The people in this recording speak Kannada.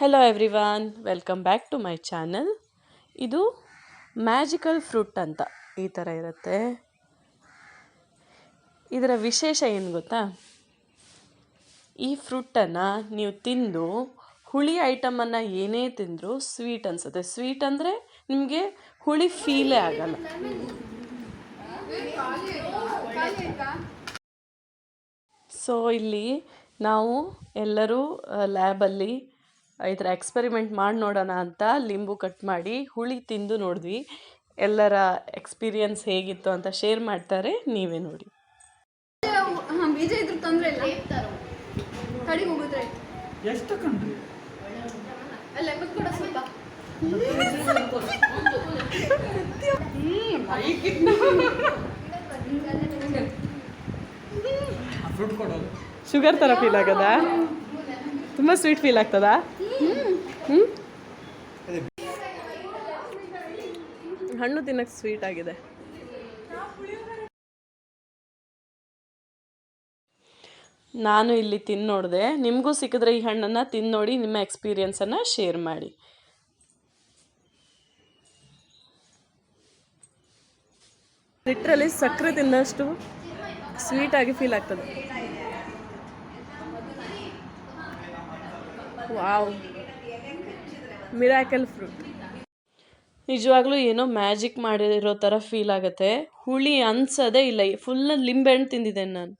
Hello everyone welcome back to my channel ಇದು ಮ್ಯಾಜಿಕಲ್ ಫ್ರೂಟ್ ಅಂತ ಈ ಥರ ಇರುತ್ತೆ. ಇದರ ವಿಶೇಷ ಏನು ಗೊತ್ತಾ? ಈ ಫ್ರೂಟನ್ನು ನೀವು ತಿಂದು ಹುಳಿ ಐಟಮನ್ನು ಏನೇ ತಿಂದರೂ ಸ್ವೀಟ್ ಅನಿಸುತ್ತೆ. ಸ್ವೀಟ್ ಅಂದರೆ ನಿಮಗೆ ಹುಳಿ ಫೀಲೇ ಆಗಲ್ಲ. ಸೊ ಇಲ್ಲಿ ನಾವು ಎಲ್ಲರೂ ಲ್ಯಾಬಲ್ಲಿ ಈ ಥರ ಎಕ್ಸ್ಪೆರಿಮೆಂಟ್ ಮಾಡಿ ನೋಡೋಣ ಅಂತ ಲಿಂಬು ಕಟ್ ಮಾಡಿ ಹುಳಿ ತಿಂದು ನೋಡಿದ್ವಿ. ಎಲ್ಲರ ಎಕ್ಸ್ಪೀರಿಯನ್ಸ್ ಹೇಗಿತ್ತು ಅಂತ ಶೇರ್ ಮಾಡ್ತಾರೆ ನೀವೇ ನೋಡಿ. ಬೀಜ ಇದ್ರ ತೊಂದರೆ ಇಲ್ಲ. ಕಡಿಗೆ ಹೋಗಿದ್ರೆ ಎಷ್ಟು ಕಣ್ರಿ ಅಲ್ಲ ಎಮ್ಮತ್ ಕೂಡ ಸ್ವಲ್ಪ. ಫ್ರೂಟ್ ಕೊಡೋದು. ಶುಗರ್ ಥರ ಫೀಲ್ ಆಗದ? ತುಂಬ ಸ್ವೀಟ್ ಫೀಲ್ ಆಗ್ತದಾ? ಹಣ್ಣು ತಿನ್ನಕ್ಕೆ ಸ್ವೀಟ್ ಆಗಿದೆ. ನಾನು ಇಲ್ಲಿ ತಿಂದು ನೋಡಿದೆ. ನಿಮಗೂ ಸಿಕ್ಕಿದ್ರೆ ಈ ಹಣ್ಣನ್ನು ತಿಂದು ನೋಡಿ ನಿಮ್ಮ ಎಕ್ಸ್ಪೀರಿಯನ್ಸನ್ನು ಶೇರ್ ಮಾಡಿ. ಲಿಟ್ರಲಿ ಸಕ್ಕರೆ ತಿನ್ನಷ್ಟು ಸ್ವೀಟಾಗಿ ಫೀಲ್ ಆಗ್ತದೆ. ವಾವ್ ಮಿರಾಕಲ್ ಫ್ರೂಟ್ ನಿಜವಾಗ್ಲೂ ಏನೋ ಮ್ಯಾಜಿಕ್ ಮಾಡಿರೋ ಥರ ಫೀಲ್ ಆಗುತ್ತೆ. ಹುಳಿ ಅನ್ಸೋದೇ ಇಲ್ಲ. ಫುಲ್ ಲಿಂಬೆಹಣ್ಣು ತಿಂದಿದ್ದೇನೆ ನಾನು.